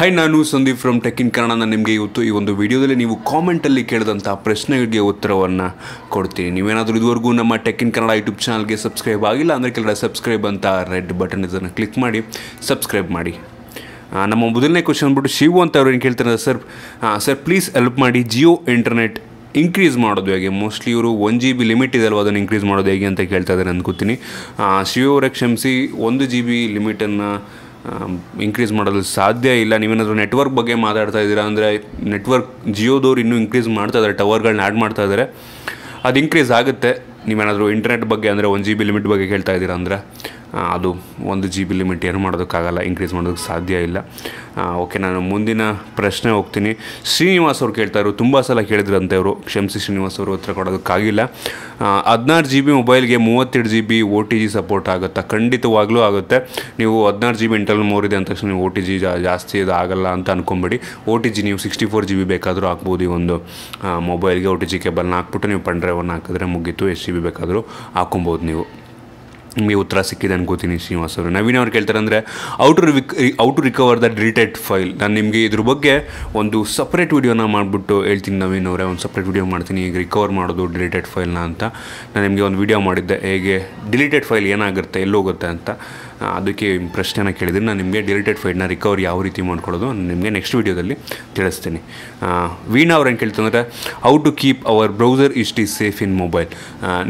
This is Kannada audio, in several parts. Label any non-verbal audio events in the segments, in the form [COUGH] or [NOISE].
ಹೈ ನಾನು Sandeep from tech in Kannada ನಾನು ನಿಮಗೆ ಇವತ್ತು ಈ ಒಂದು ವಿಡಿಯೋದಲ್ಲಿ ನೀವು ಕಾಮೆಂಟಲ್ಲಿ ಕೇಳಿದಂಥ ಪ್ರಶ್ನೆಗಳಿಗೆ ಉತ್ತರವನ್ನು ಕೊಡ್ತೀನಿ. ನೀವೇನಾದರೂ ಇದುವರೆಗೂ ನಮ್ಮ ಟೆಕ್ ಇನ್ ಕನ್ನಡ ಯೂಟ್ಯೂಬ್ ಚಾನಲ್ಗೆ ಸಬ್ಸ್ಕ್ರೈಬ್ ಆಗಿಲ್ಲ ಅಂದರೆ ಕೆಳಗಡೆ ಸಬ್ಸ್ಕ್ರೈಬ್ ಅಂತ ರೆಡ್ ಬಟನ್ ಇದನ್ನು ಕ್ಲಿಕ್ ಮಾಡಿ ಸಬ್ಸ್ಕ್ರೈಬ್ ಮಾಡಿ. ನಮ್ಮ ಮೊದಲನೇ ಕ್ವಶನ್ ಅಂದ್ಬಿಟ್ಟು ಶಿವು ಅಂತ ಅವ್ರು ಏನು ಕೇಳ್ತಾರೆ ಸರ್ ಸರ್ ಪ್ಲೀಸ್ ಹೆಲ್ಪ್ ಮಾಡಿ ಜಿಯೋ ಇಂಟರ್ನೆಟ್ ಇನ್ಕ್ರೀಸ್ ಮಾಡೋದು ಹೇಗೆ? ಮೋಸ್ಟ್ಲಿ ಇವರು ಒನ್ ಜಿ ಬಿ ಲಿಮಿಟ್ ಇದೆ ಅಲ್ವಾ, ಅದನ್ನು ಇನ್ಕ್ರೀಸ್ ಮಾಡೋದು ಹೇಗೆ ಅಂತ ಕೇಳ್ತಾ ಇದ್ದಾರೆ ಅಂದ್ಕೋತೀನಿ ಶಿವು ಅವರೇ ಕ್ಷಮಿಸಿ, ಒಂದು ಜಿ ಬಿ ಲಿಮಿಟನ್ನು ಇನ್ಕ್ರೀಸ್ ಮಾಡಲು ಸಾಧ್ಯ ಇಲ್ಲ. ನೀವೇನಾದರೂ ನೆಟ್ವರ್ಕ್ ಬಗ್ಗೆ ಮಾತಾಡ್ತಾ ಇದ್ದೀರಾ ಅಂದರೆ ನೆಟ್ವರ್ಕ್ ಜಿಯೋದವ್ರು ಇನ್ನೂ ಇನ್ಕ್ರೀಸ್ ಮಾಡ್ತಾ ಇದ್ದಾರೆ ಟವರ್ಗಳನ್ನ ಆ್ಯಡ್ ಮಾಡ್ತಾ ಇದ್ದಾರೆ. ಅದು ಇನ್ಕ್ರೀಸ್ ಆಗುತ್ತೆ. ನೀವೇನಾದರೂ ಇಂಟರ್ನೆಟ್ ಬಗ್ಗೆ ಅಂದರೆ ಒನ್ ಜಿ ಬಿ ಲಿಮಿಟ್ ಬಗ್ಗೆ ಕೇಳ್ತಾ ಇದ್ದೀರಾ ಅಂದರೆ? ಅದು ಒಂದು ಜಿ ಬಿ ಲಿಮಿಟ್ ಏನು ಮಾಡೋದಕ್ಕಾಗಲ್ಲ ಇನ್ಕ್ರೀಸ್ ಮಾಡೋದಕ್ಕೆ ಸಾಧ್ಯ ಇಲ್ಲ. ಓಕೆ ನಾನು ಮುಂದಿನ ಪ್ರಶ್ನೆ ಹೋಗ್ತೀನಿ. ಶ್ರೀನಿವಾಸ್ ಅವ್ರು ಕೇಳ್ತಾಯಿದ್ರು ತುಂಬ ಸಲ ಕೇಳಿದ್ರಂತೆ ಅವರು. ಕ್ಷಮಿಸಿ ಶ್ರೀನಿವಾಸ್ ಅವರು ಉತ್ತರ ಕೊಡೋದಕ್ಕಾಗಿಲ್ಲ. ಹದಿನಾರು ಜಿ ಬಿ ಮೊಬೈಲ್ಗೆ ಮೂವತ್ತೆರಡು G B O T G support ಆಗುತ್ತಾ? ಖಂಡಿತವಾಗ್ಲೂ ಆಗುತ್ತೆ. ನೀವು ಹದಿನಾರು ಜಿ ಬಿ ಇಂಟರ್ನಲ್ ಮೋರ್ ಇದೆ ಅಂದ ತಕ್ಷಣ ನೀವು ಒ ಟಿ ಜಿ, ಜಾಸ್ತಿ ಇದು ಆಗಲ್ಲ ಅಂತ ಅಂದ್ಕೊಂಬಿಡಿ ಒ ಟಿ ಜಿ ನೀವು ಸಿಕ್ಸ್ಟಿ ಫೋರ್ ಜಿ ಬಿ ಬೇಕಾದರೂ ಹಾಕ್ಬೋದು ಈ ಒಂದು ಮೊಬೈಲ್ಗೆ ಒ ಟಿ ಜಿ ಕೇಬಲ್ನ ಹಾಕ್ಬಿಟ್ಟು ನೀವು ಪನ್ ಡ್ರೈವರ್ನ ಹಾಕಿದ್ರೆ ಮುಗೀತು. ಎಷ್ಟು ಜಿ ಬಿ ಬೇಕಾದರೂ ಹಾಕೊಬೋದು ನೀವು. ನಿಮಗೆ ಉತ್ತರ ಸಿಕ್ಕಿದೆ ಅನ್ಕೋತೀನಿ ಶ್ರೀನಿವಾಸ್ ಅವರು. ನವೀನ್ ಅವ್ರು ಕೇಳ್ತಾರೆ ಅಂದರೆ out Rick out recover the deleted file ನಾನು ನಿಮಗೆ ಇದ್ರ ಬಗ್ಗೆ ಒಂದು ಸಪ್ರೇಟ್ ವೀಡಿಯೋನ ಮಾಡಿಬಿಟ್ಟು ಹೇಳ್ತೀನಿ ನವೀನ್ ಅವರೇ. ಒಂದು ಸಪ್ರೇಟ್ ವೀಡಿಯೋ ಮಾಡ್ತೀನಿ. ಈಗ ರಿಕವರ್ ಮಾಡೋದು ಡಿಲಿಟೆಡ್ ಫೈಲ್ನ ಅಂತ. ನಾನು ನಿಮಗೆ ಒಂದು ವಿಡಿಯೋ ಮಾಡಿದ್ದೆ. ಹೇಗೆ ಡಿಲಿಟೆಡ್ ಫೈಲ್ ಏನಾಗುತ್ತೆ, ಎಲ್ಲೋಗುತ್ತೆ ಅಂತ. ಅದಕ್ಕೆ ಪ್ರಶ್ನೆನ ಕೇಳಿದ್ರೆ ನಾನು ನಿಮಗೆ ಡಿಲಿಟೆಡ್ ಫೈಲ್ನ ರಿಕವರ್ ಯಾವ ರೀತಿ ಮಾಡ್ಕೊಳ್ಳೋದು ನಾನು ನಿಮಗೆ ನೆಕ್ಸ್ಟ್ ವೀಡಿಯೋದಲ್ಲಿ ತಿಳಿಸ್ತೀನಿ. ವೀಣಾ ಅವ್ರು ಏನು ಕೇಳ್ತಂದರೆ how to keep our browser history safe in mobile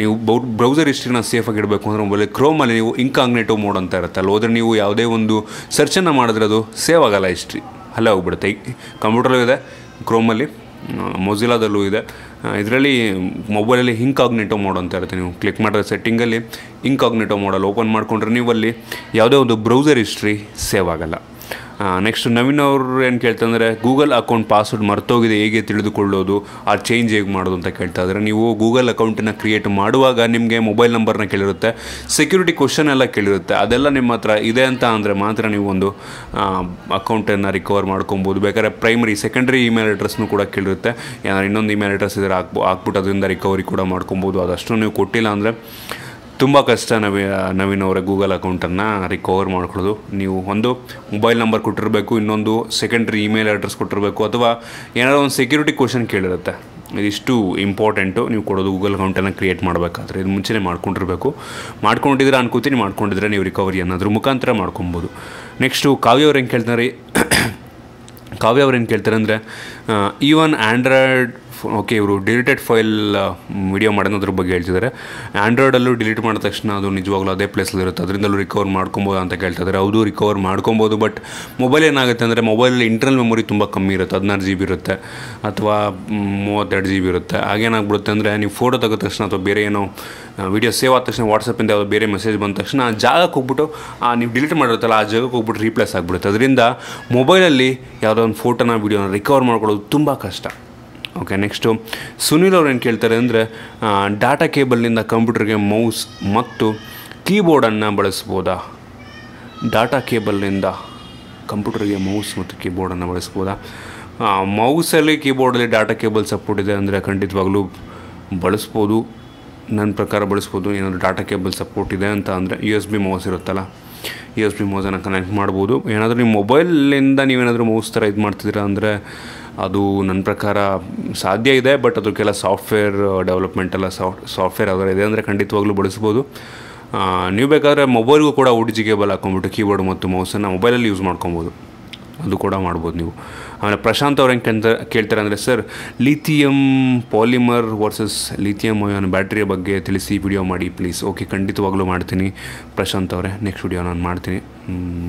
ನೀವು ಬೌ ಬ್ರೌಸರ್ ಹಿಸ್ಟ್ರಿನ ಸೇಫಾಗಿಡಬೇಕು ಅಂದರೆ ಮೊಬೈಲ್ ಕ್ರೋಮಲ್ಲಿ ನೀವು ಇಂಕಾಗ್ನೇಟೋ ಮೋಡ್ ಅಂತ ಇರುತ್ತೆ. ಅಲ್ಲಿ ಹೋದರೆ ನೀವು ಯಾವುದೇ ಒಂದು ಸರ್ಚನ್ನು ಮಾಡಿದ್ರೆ ಅದು ಸೇವ್ ಆಗಲ್ಲ ಹಿಸ್ಟ್ರಿ ಅಲ್ಲೇ ಹೋಗ್ಬಿಡುತ್ತೆ. ಕಂಪ್ಯೂಟರ್ಲೂ ಇದೆ ಕ್ರೋಮಲ್ಲಿ ಮೊಝಿಲಾದಲ್ಲೂ ಇದೆ. ಇದರಲ್ಲಿ ಮೊಬೈಲಲ್ಲಿ ಇಂಕಾಗ್ನೇಟೋ ಮೋಡ್ ಅಂತ ಇರುತ್ತೆ. ನೀವು ಕ್ಲಿಕ್ ಮಾಡಿದ್ರೆ ಸೆಟ್ಟಿಂಗಲ್ಲಿ ಇಂಕಾಗ್ನೇಟೋ ಮೋಡಲ್ಲಿ ಓಪನ್ ಮಾಡಿಕೊಂಡ್ರೆ ನೀವು ಅಲ್ಲಿ ಯಾವುದೇ ಒಂದು ಬ್ರೌಸರ್ ಹಿಸ್ಟ್ರಿ ಸೇವ್ ಆಗಲ್ಲ. ನೆಕ್ಸ್ಟ್ ನವೀನ್ ಅವರು ಏನು ಕೇಳ್ತಂದರೆ ಗೂಗಲ್ ಅಕೌಂಟ್ ಪಾಸ್ವರ್ಡ್ ಮರ್ತೋಗಿದೆ, ಹೇಗೆ ತಿಳಿದುಕೊಳ್ಳೋದು? ಆ ಚೇಂಜ್ ಹೇಗೆ ಮಾಡೋದು ಅಂತ ಕೇಳ್ತಾ ಇದ್ದಾರೆ ನೀವು ಗೂಗಲ್ ಅಕೌಂಟನ್ನು ಕ್ರಿಯೇಟ್ ಮಾಡುವಾಗ ನಿಮಗೆ ಮೊಬೈಲ್ ನಂಬರ್ನ ಕೇಳಿರುತ್ತೆ ಸೆಕ್ಯೂರಿಟಿ ಕ್ವಶನ್ ಎಲ್ಲ ಕೇಳಿರುತ್ತೆ. ಅದೆಲ್ಲ ನಿಮ್ಮ ಹತ್ರ ಇದೆ ಅಂತ ಅಂದರೆ ಮಾತ್ರ ನೀವು ಒಂದು ಅಕೌಂಟನ್ನು ರಿಕವರ್ ಮಾಡ್ಕೊಬೋದು. ಬೇಕಾದ್ರೆ ಪ್ರೈಮರಿ ಸೆಕೆಂಡ್ರಿ ಇಮೇಲ್ ಅಡ್ರೆಸ್ನು ಕೂಡ ಕೇಳಿರುತ್ತೆ. ಏನಾದ್ರು ಇನ್ನೊಂದು ಇಮೇಲ್ ಅಡ್ರೆಸ್ ಇದ್ರೆ ಹಾಕ್ಬೋ ಹಾಕ್ಬಿಟ್ಟು ಅದರಿಂದ ರಿಕವರಿ ಕೂಡ ಮಾಡ್ಕೊಬೋದು. ಅದಷ್ಟು ನೀವು ಕೊಟ್ಟಿಲ್ಲ ಅಂದರೆ ತುಂಬ ಕಷ್ಟ ನವಿ ನವೀನ್ ಅವರ ಗೂಗಲ್ ಅಕೌಂಟನ್ನು ರಿಕವರ್ ಮಾಡ್ಕೊಳ್ಳೋದು. ನೀವು ಒಂದು ಮೊಬೈಲ್ ನಂಬರ್ ಕೊಟ್ಟಿರಬೇಕು, ಇನ್ನೊಂದು ಸೆಕೆಂಡ್ರಿ ಇಮೇಲ್ ಅಡ್ರೆಸ್ ಕೊಟ್ಟಿರಬೇಕು, ಅಥವಾ ಏನಾದರೂ ಒಂದು ಸೆಕ್ಯೂರಿಟಿ ಕ್ವಶನ್ ಕೇಳಿರುತ್ತೆ. ಇದಿಷ್ಟು ಇಂಪಾರ್ಟೆಂಟು ನೀವು ಕೊಡೋದು ಗೂಗಲ್ ಅಕೌಂಟನ್ನು ಕ್ರಿಯೇಟ್ ಮಾಡಬೇಕಾದ್ರೆ. ಇದು ಮುಂಚೆನೇ ಮಾಡ್ಕೊಂಡಿರಬೇಕು. ಮಾಡ್ಕೊಂಡಿದ್ರೆ ಅನ್ಕೋತೀನಿ, ಮಾಡ್ಕೊಂಡಿದ್ರೆ ನೀವು ರಿಕವರಿ ಅನ್ನೋದ್ರ ಮುಖಾಂತರ ಮಾಡ್ಕೊಬೋದು. ನೆಕ್ಸ್ಟು ಕಾವ್ಯ ಅವ್ರು ಹೆಂಗೆ ಕೇಳ್ತಾರೆ? [COUGHS] ಕಾವ್ಯ ಅವ್ರು ಏನು ಕೇಳ್ತಾರೆ ಅಂದರೆ ಈವನ್ ಆ್ಯಂಡ್ರಾಯ್ಡ್ ಓಕೆ ಇವರು ಡಿಲಿಟೆಡ್ ಫೈಲ್ ವಿಡಿಯೋ ಮಾಡೋದ್ರ ಬಗ್ಗೆ ಹೇಳ್ತಿದ್ದಾರೆ ಆ್ಯಂಡ್ರಾಯ್ಡಲ್ಲೂ ಡಿಲೀಟ್ ಮಾಡಿದ ತಕ್ಷಣ ಅದು ನಿಜವಾಗ್ಲೂ ಅದೇ ಪ್ಲೇಸಲ್ಲಿ ಇರುತ್ತೆ. ಅದರಿಂದಲೂ ರಿಕವರ್ ಮಾಡ್ಕೊಬೋದು ಅಂತ ಕೇಳ್ತಿದ್ದಾರೆ ಹೌದು ರಿಕವರ್ ಮಾಡ್ಕೊಬೋದು ಬಟ್ ಮೊಬೈಲ್ ಏನಾಗುತ್ತೆ ಅಂದರೆ ಮೊಬೈಲಲ್ಲಿ ಇಂಟರ್ನಲ್ ಮೆಮೊರಿ ತುಂಬ ಕಮ್ಮಿ ಇರುತ್ತೆ. ಹದಿನಾರು ಜಿ ಬಿ ಇರುತ್ತೆ ಅಥವಾ ಮೂವತ್ತೆರಡು ಜಿ ಬಿ ಇರುತ್ತೆ. ಹಾಗೇನಾಗ್ಬಿಡುತ್ತೆ ಅಂದರೆ ನೀವು ಫೋಟೋ ತೆಗೆದ ತಕ್ಷಣ ಅಥವಾ ಬೇರೆ ಏನೋ ವಿಡಿಯೋ ಸೇವ್ ಆದ ತಕ್ಷಣ ವಾಟ್ಸಪ್ಪಿಂದ ಯಾವುದೋ ಬೇರೆ ಮೆಸೇಜ್ ಬಂದ ತಕ್ಷಣ ಆ ಜಾಗಕ್ಕೆ ಹೋಗ್ಬಿಟ್ಟು ನೀವು ಡಿಲೀಟ್ ಮಾಡಿರುತ್ತಲ್ಲ ಆ ಜಾಗಕ್ಕೆ ಹೋಗ್ಬಿಟ್ಟು ರೀಪ್ಲೇಸ್ ಆಗಿಬಿಡುತ್ತೆ. ಅದರಿಂದ ಮೊಬೈಲಲ್ಲಿ ಯಾವುದೋ ಒಂದು ಫೋಟೋನ ವೀಡಿಯೋನ ರಿಕವರ್ ಮಾಡ್ಕೊಳ್ಳೋದು ತುಂಬ ಕಷ್ಟ. ಓಕೆ ನೆಕ್ಸ್ಟು ಸುನೀಲ್ ಅವ್ರು ಏನು ಕೇಳ್ತಾರೆ ಅಂದರೆ ಡಾಟಾ ಕೇಬಲ್ನಿಂದ ಕಂಪ್ಯೂಟರ್ಗೆ ಮೌಸ್ ಮತ್ತು ಕೀಬೋರ್ಡನ್ನು ಬಳಸ್ಬೋದಾ? ಡಾಟಾ ಕೇಬಲ್ನಿಂದ ಕಂಪ್ಯೂಟರ್ಗೆ ಮೌಸ್ ಮತ್ತು ಕೀಬೋರ್ಡನ್ನು ಬಳಸ್ಬೋದಾ? ಮೌಸಲ್ಲಿ ಕೀಬೋರ್ಡಲ್ಲಿ ಡಾಟಾ ಕೇಬಲ್ ಸಪೋರ್ಟ್ ಇದೆ ಅಂದರೆ ಖಂಡಿತವಾಗ್ಲೂ ಬಳಸ್ಬೋದು. ನನ್ನ ಪ್ರಕಾರ ಬಳಸ್ಬೋದು, ಏನಾದರೂ ಡಾಟಾ ಕೇಬಲ್ ಸಪೋರ್ಟ್ ಇದೆ ಅಂತ ಅಂದರೆ ಯು ಎಸ್ ಬಿ ಮೌಸ್ ಇರುತ್ತಲ್ಲ? ಯು ಎಸ್ ಬಿ ಮೌಸನ್ನು ಕನೆಕ್ಟ್ ಮಾಡ್ಬೋದು. ಏನಾದರೂ ನಿಮ್ಮ ಮೊಬೈಲಿಂದ ನೀವೇನಾದರೂ ಮೌಸ್ ಥರ ಇದು ಮಾಡ್ತಿದ್ದೀರಾ ಅಂದರೆ ಅದು ನನ್ನ ಪ್ರಕಾರ ಸಾಧ್ಯ ಇದೆ ಬಟ್ ಅದಕ್ಕೆಲ್ಲ ಸಾಫ್ಟ್ವೇರ್ ಡೆವಲಪ್ಮೆಂಟ್ ಎಲ್ಲ ಸಾಫ್ಟ್ ಸಾಫ್ಟ್ವೇರ್ ಅದರ ಇದೆ ಅಂದರೆ ಖಂಡಿತವಾಗ್ಲೂ ಬಳಸ್ಬೋದು. ನೀವು ಬೇಕಾದರೆ ಮೊಬೈಲ್ಗೂ ಕೂಡ ಓ ಕೇಬಲ್ ಹಾಕೊಂಬಿಟ್ಟು ಕೀಬೋರ್ಡ್ ಮತ್ತು ಮೌಸನ್ನು ಮೊಬೈಲಲ್ಲಿ ಯೂಸ್ ಮಾಡ್ಕೊಬೋದು. ಅದು ಕೂಡ ಮಾಡ್ಬೋದು ನೀವು. ಆಮೇಲೆ ಪ್ರಶಾಂತ್ ಅವ್ರು ಹೆಂಗೆ ಕೇಳ್ತಾರೆ ಕೇಳ್ತಾರೆ ಅಂದರೆ, sir lithium polymer versus lithium ion ಬ್ಯಾಟ್ರಿಯ ಬಗ್ಗೆ ತಿಳಿಸಿ ವಿಡಿಯೋ ಮಾಡಿ ಪ್ಲೀಸ್ ಓಕೆ ಖಂಡಿತವಾಗ್ಲೂ ಮಾಡ್ತೀನಿ. ಪ್ರಶಾಂತ್ ಅವರೇ ನೆಕ್ಸ್ಟ್ ವಿಡಿಯೋ ನಾನು ಮಾಡ್ತೀನಿ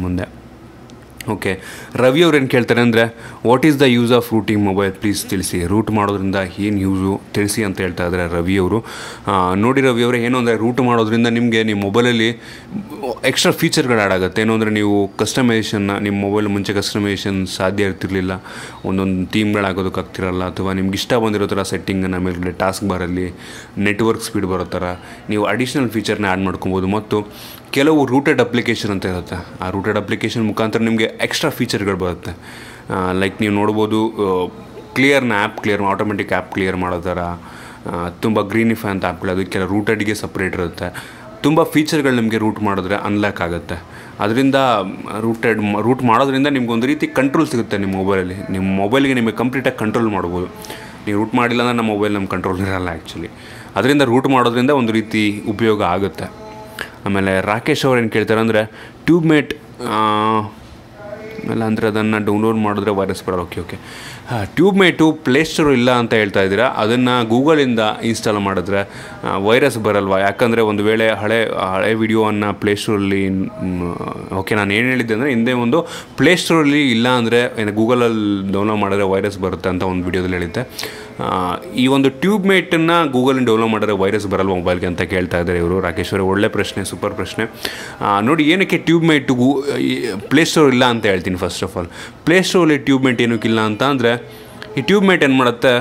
ಮುಂದೆ. ಓಕೆ ರವಿ ಅವ್ರು ಏನು ಕೇಳ್ತಾರೆ ಅಂದರೆ what is the use of rooting mobile please ತಿಳಿಸಿ. ರೂಟ್ ಮಾಡೋದ್ರಿಂದ ಏನು ಯೂಸು ತಿಳಿಸಿ ಅಂತ ಹೇಳ್ತಾ ಇದ್ದಾರೆ ರವಿ ಅವರು. ನೋಡಿ ರವಿ ಅವರು, ಏನು ಅಂದರೆ ರೂಟ್ ಮಾಡೋದ್ರಿಂದ ನಿಮಗೆ ನಿಮ್ಮ ಮೊಬೈಲಲ್ಲಿ ಎಕ್ಸ್ಟ್ರಾ ಫೀಚರ್ಗಳು ಆ್ಯಡ್ ಆಗುತ್ತೆ. ಏನು ಅಂದರೆ ನೀವು ಕಸ್ಟಮೈಸೇಷನ್ನ ನಿಮ್ಮ ಮೊಬೈಲ್ ಮುಂಚೆ ಕಸ್ಟಮೈಸೇಷನ್ ಸಾಧ್ಯ ಇರ್ತಿರ್ಲಿಲ್ಲ. ಒಂದೊಂದು ಥೀಮ್ಗಳಾಗೋದಕ್ಕಾಗ್ತಿರಲ್ಲ ಅಥವಾ ನಿಮ್ಗೆ ಇಷ್ಟ ಬಂದಿರೋ ಥರ ಸೆಟ್ಟಿಂಗನ್ನು ಮೇಲ್ಗಡೆ ಟಾಸ್ಕ್ ಬಾರಲ್ಲಿ ನೆಟ್ವರ್ಕ್ ಸ್ಪೀಡ್ ಬರೋ ಥರ ನೀವು ಅಡಿಷ್ನಲ್ ಫೀಚರ್ನ ಆ್ಯಡ್ ಮಾಡ್ಕೊಬೋದು. ಮತ್ತು ಕೆಲವು ರೂಟೆಡ್ ಅಪ್ಲಿಕೇಶನ್ ಅಂತ ಇರುತ್ತೆ. ಆ ರೂಟೆಡ್ ಅಪ್ಲಿಕೇಶನ್ ಮುಖಾಂತರ ನಿಮಗೆ ಎಕ್ಸ್ಟ್ರಾ ಫೀಚರ್ಗಳು ಬರುತ್ತೆ. ಲೈಕ್ ನೀವು ನೋಡ್ಬೋದು ಕ್ಲಿಯರ್ನ app clear automatic app clear ಮಾಡೋ ಥರ ತುಂಬ ಗ್ರೀನಿಫೈ ಅಂತ ಆ್ಯಪ್ಗಳು ಕೆಲವು ರೂಟೆಡ್ಗೆ ಸಪ್ರೇಟ್ ಇರುತ್ತೆ. ತುಂಬ ಫೀಚರ್ಗಳು ನಿಮಗೆ ರೂಟ್ ಮಾಡಿದ್ರೆ ಅನ್ಲಾಕ್ ಆಗುತ್ತೆ. ಅದರಿಂದ ರೂಟೆಡ್ ರೂಟ್ ಮಾಡೋದ್ರಿಂದ ನಿಮ್ಗೆ ಒಂದು ರೀತಿ ಕಂಟ್ರೋಲ್ ಸಿಗುತ್ತೆ ನಿಮ್ಮ ಮೊಬೈಲಲ್ಲಿ ನಿಮ್ಮ ಮೊಬೈಲ್ಗೆ ನಿಮಗೆ ಕಂಪ್ಲೀಟಾಗಿ ಕಂಟ್ರೋಲ್ ಮಾಡ್ಬೋದು. ನೀವು ರೂಟ್ ಮಾಡಿಲ್ಲ ಅಂದರೆ ನಮ್ಮ ಮೊಬೈಲ್ ನಮ್ಮ ಕಂಟ್ರೋಲ್ ಇರಲ್ಲ ಆ್ಯಕ್ಚುಲಿ ಅದರಿಂದ ರೂಟ್ ಮಾಡೋದ್ರಿಂದ ಒಂದು ರೀತಿ ಉಪಯೋಗ ಆಗುತ್ತೆ. ಆಮೇಲೆ ರಾಕೇಶ್ ಅವ್ರು ಏನು ಕೇಳ್ತಾರೆ ಅಂದರೆ ಟ್ಯೂಬ್ಮೇಟ್ ಆಮೇಲೆ ಅಂದರೆ ಅದನ್ನು ಡೌನ್ಲೋಡ್ ಮಾಡಿದ್ರೆ ವೈರಸ್ ಬರೋಲ್ಲ. ಓಕೆ ಓಕೆ ಟ್ಯೂಬ್ಮೇಟು ಪ್ಲೇಸ್ಟೋರು ಇಲ್ಲ ಅಂತ ಹೇಳ್ತಾ ಇದ್ದೀರಾ? ಅದನ್ನು ಗೂಗಲಿಂದ ಇನ್ಸ್ಟಾಲ್ ಮಾಡಿದ್ರೆ ವೈರಸ್ ಬರಲ್ವಾ? ಯಾಕಂದರೆ ಒಂದು ವೇಳೆ ಹಳೆ ಹಳೆ ವಿಡಿಯೋವನ್ನು ಪ್ಲೇಸ್ಟೋರಲ್ಲಿ ಓಕೆ ನಾನು ಏನು ಹೇಳಿದ್ದೆ ಅಂದರೆ, ಹಿಂದೆ ಒಂದು ಪ್ಲೇಸ್ಟೋರಲ್ಲಿ ಇಲ್ಲ ಅಂದರೆ ಏನು ಗೂಗಲಲ್ಲಿ ಡೌನ್ಲೋಡ್ ಮಾಡಿದ್ರೆ ವೈರಸ್ ಬರುತ್ತೆ ಅಂತ ಒಂದು ವಿಡಿಯೋದಲ್ಲಿ ಹೇಳಿದ್ದೆ. ಈ ಒಂದು ಟ್ಯೂಬ್ ಮೇಟನ್ನು ಗೂಗಲಿಂದ ಡೆವಲಪ್ ಮಾಡಿದ್ರೆ ವೈರಸ್ ಬರಲ್ಲ ಮೊಬೈಲ್ಗೆ ಅಂತ ಕೇಳ್ತಾ ಇದ್ದಾರೆ ಇವರು. ರಾಕೇಶ್ ಒಳ್ಳೆ ಪ್ರಶ್ನೆ ಸೂಪರ್ ಪ್ರಶ್ನೆ. ನೋಡಿ, ಏನಕ್ಕೆ ಟ್ಯೂಬ್ ಮೇಟ್ ಗೂ ಪ್ಲೇಸ್ಟೋರ್ ಇಲ್ಲ ಅಂತ ಹೇಳ್ತೀನಿ ಫಸ್ಟ್ ಆಫ್ ಆಲ್ ಪ್ಲೇಸ್ಟೋರಲ್ಲಿ ಟ್ಯೂಬ್ ಮೇಟ್ ಏನಕ್ಕಿಲ್ಲ ಅಂತ ಅಂದರೆ, ಈ ಟ್ಯೂಬ್ ಮೇಟ್ ಏನು ಮಾಡುತ್ತೆ?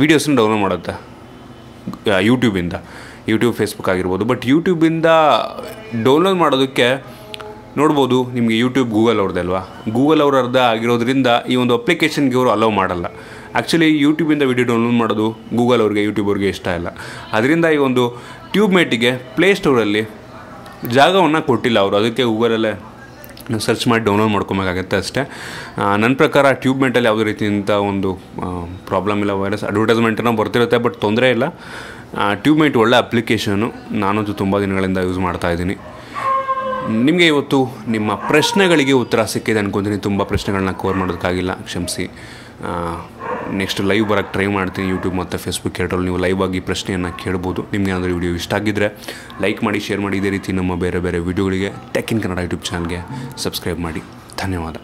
ವೀಡಿಯೋಸನ್ನ ಡೌನ್ಲೋಡ್ ಮಾಡುತ್ತೆ. ಯೂಟ್ಯೂಬಿಂದ ಯೂಟ್ಯೂಬ್ ಫೇಸ್ಬುಕ್ ಆಗಿರ್ಬೋದು. ಬಟ್ ಯೂಟ್ಯೂಬಿಂದ ಡೌನ್ಲೋಡ್ ಮಾಡೋದಕ್ಕೆ, ನೋಡ್ಬೋದು, ನಿಮಗೆ ಯೂಟ್ಯೂಬ್ ಗೂಗಲ್ ಅವ್ರದ್ದಲ್ವಾ ಗೂಗಲ್ ಅವ್ರ ಅರ್ಧ ಆಗಿರೋದ್ರಿಂದ ಈ ಒಂದು ಅಪ್ಲಿಕೇಶನ್ಗೆ ಅವರು ಅಲೋ ಮಾಡಲ್ಲ. ಆ್ಯಕ್ಚುಲಿ ಯೂಟ್ಯೂಬಿಂದ ವಿಡಿಯೋ ಡೌನ್ಲೋಡ್ ಮಾಡೋದು ಗೂಗಲ್ ಅವ್ರಿಗೆ ಯೂಟ್ಯೂಬ್ ಇಷ್ಟ ಇಲ್ಲ. ಅದರಿಂದ ಈ ಒಂದು ಟ್ಯೂಬ್ಮೇಟಿಗೆ ಪ್ಲೇಸ್ಟೋರಲ್ಲಿ ಜಾಗವನ್ನು ಕೊಟ್ಟಿಲ್ಲ ಅವರು. ಅದಕ್ಕೆ ಗೂಗಲಲ್ಲೇ ಸರ್ಚ್ ಮಾಡಿ ಡೌನ್ಲೋಡ್ ಮಾಡ್ಕೊಬೇಕಾಗತ್ತೆ ಅಷ್ಟೇ. ನನ್ನ ಪ್ರಕಾರ ಟ್ಯೂಬ್ ಮೇಟಲ್ಲಿ ಯಾವುದೇ ರೀತಿಯಿಂದ ಒಂದು ಪ್ರಾಬ್ಲಮ್ ಇಲ್ಲ ವೈರಸ್ ಅಡ್ವರ್ಟೈಸ್ಮೆಂಟನ್ನು ಬರ್ತಿರುತ್ತೆ ಬಟ್ ತೊಂದರೆ ಇಲ್ಲ. ಟ್ಯೂಬ್ ಮೇಟ್ ಒಳ್ಳೆ ಅಪ್ಲಿಕೇಶನು ನಾನಂತೂ ತುಂಬ ದಿನಗಳಿಂದ ಯೂಸ್ ಮಾಡ್ತಾ ಇದ್ದೀನಿ. ನಿಮಗೆ ಇವತ್ತು ನಿಮ್ಮ ಪ್ರಶ್ನೆಗಳಿಗೆ ಉತ್ತರ ಸಿಕ್ಕಿದೆ ಅನ್ಕೊತೀನಿ. ತುಂಬ ಪ್ರಶ್ನೆಗಳನ್ನ ಕವರ್ ಮಾಡೋದಕ್ಕಾಗಿಲ್ಲ, ಕ್ಷಮಿಸಿ. ನೆಕ್ಸ್ಟ್ ಲೈವ್ ಬರೋಕ್ಕೆ ಟ್ರೈ ಮಾಡ್ತೀನಿ ಯೂಟ್ಯೂಬ್ ಮತ್ತು ಫೇಸ್ಬುಕ್ ಎರಡರಲ್ಲಿ ನೀವು ಲೈವ್ ಆಗಿ ಪ್ರಶ್ನೆಯನ್ನು ಕೇಳ್ಬೋದು. ನಿಮಗೆ ಏನಾದರೂ ವಿಡಿಯೋ ಇಷ್ಟ ಆಗಿದ್ದರೆ ಲೈಕ್ ಮಾಡಿ ಶೇರ್ ಮಾಡಿ, ಇದೇ ರೀತಿ ನಮ್ಮ ಬೇರೆ ಬೇರೆ ವಿಡಿಯೋಗಳಿಗೆ ಟೆಕ್ ಇನ್ ಕನ್ನಡ ಯೂಟ್ಯೂಬ್ ಚಾನಲ್ಗೆ ಸಬ್ಸ್ಕ್ರೈಬ್ ಮಾಡಿ. ಧನ್ಯವಾದ.